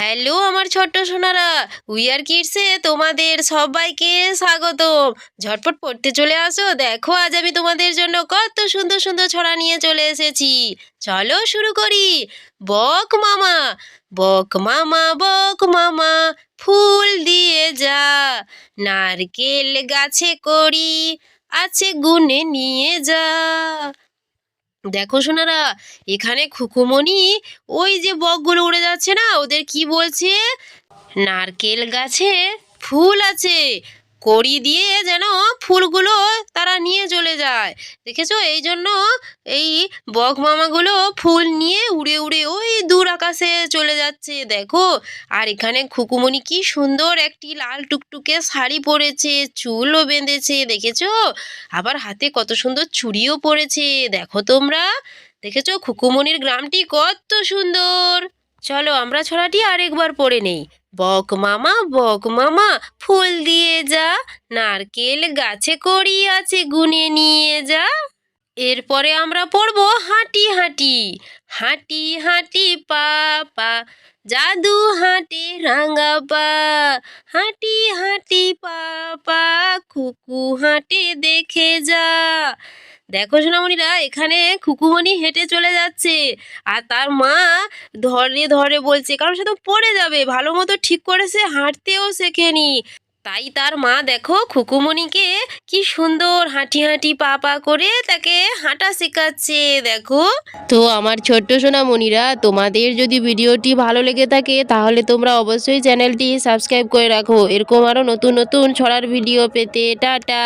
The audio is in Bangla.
হ্যালো আমার ছোট্ট সোনারা উইয়ার কিডসে তোমাদের সবাইকে স্বাগতম। ঝটপট পড়তে চলে আসো, দেখো আজ আমি তোমাদের জন্য কত সুন্দর সুন্দর ছড়া নিয়ে চলে এসেছি। চলো শুরু করি। বক মামা বক মামা বক মামা, ফুল দিয়ে যা। নারকেল গাছে করি আছে গুনে নিয়ে যা। দেখো সোনারা, এখানে খুকুমণি, ওই যে বকগুলো উড়ে যাচ্ছে না, ওদের কি বলছে? নারকেল গাছে ফুল আছে। কড়ি দিয়ে যেন ফুলগুলো তারা নিয়ে চলে যায়। দেখেছ? এই জন্য এই বক মামাগুলো ফুল নিয়ে উড়ে উড়ে ওই দূর আকাশে চলে যাচ্ছে, দেখো। আর এখানে খুকুমণি কি সুন্দর একটি লাল টুকটুকে শাড়ি পরেছে, চুলও বেঁধেছে, দেখেছ? আবার হাতে কত সুন্দর চুড়িও পরেছে, দেখো তোমরা। দেখেছ? খুকুমনির গ্রামটি কত সুন্দর! চলো আমরা ছড়াটি আরেকবার পড়ে নেই। বক মামা বক মামা, ফুল দিয়ে যা, নারকেল গাছে করি আছে গুনে নিয়ে যা। এরপরে আমরা পড়ব হাঁটি হাঁটি হাঁটি হাঁটি পা পা জাদু হাঁটে রাঙা পা। হাঁটি হাঁটি পা পা খুকু হাঁটে দেখে যা দেখো সোনামণিরা, এখানে খুকুমণি হেঁটে চলে যাচ্ছে। আর তার মা ধরে ধরে বলছে, কারণ সে তো পড়ে যাবে, ভালো মতো ঠিক করে সে হাঁটতেও শেখেনি। তাই তার মা দেখো খুকুমণিকে কি সুন্দর হাঁটি হাঁটি পা পা করে তাকে হাঁটা শেখাচ্ছে, দেখো। তো আমার ছোট্ট সোনামণিরা, তোমাদের যদি ভিডিওটি ভালো লেগে থাকে, তাহলে তোমরা অবশ্যই চ্যানেলটি সাবস্ক্রাইব করে রাখো। এরকম আরও নতুন নতুন ছড়ার ভিডিও পেতে, টাটা।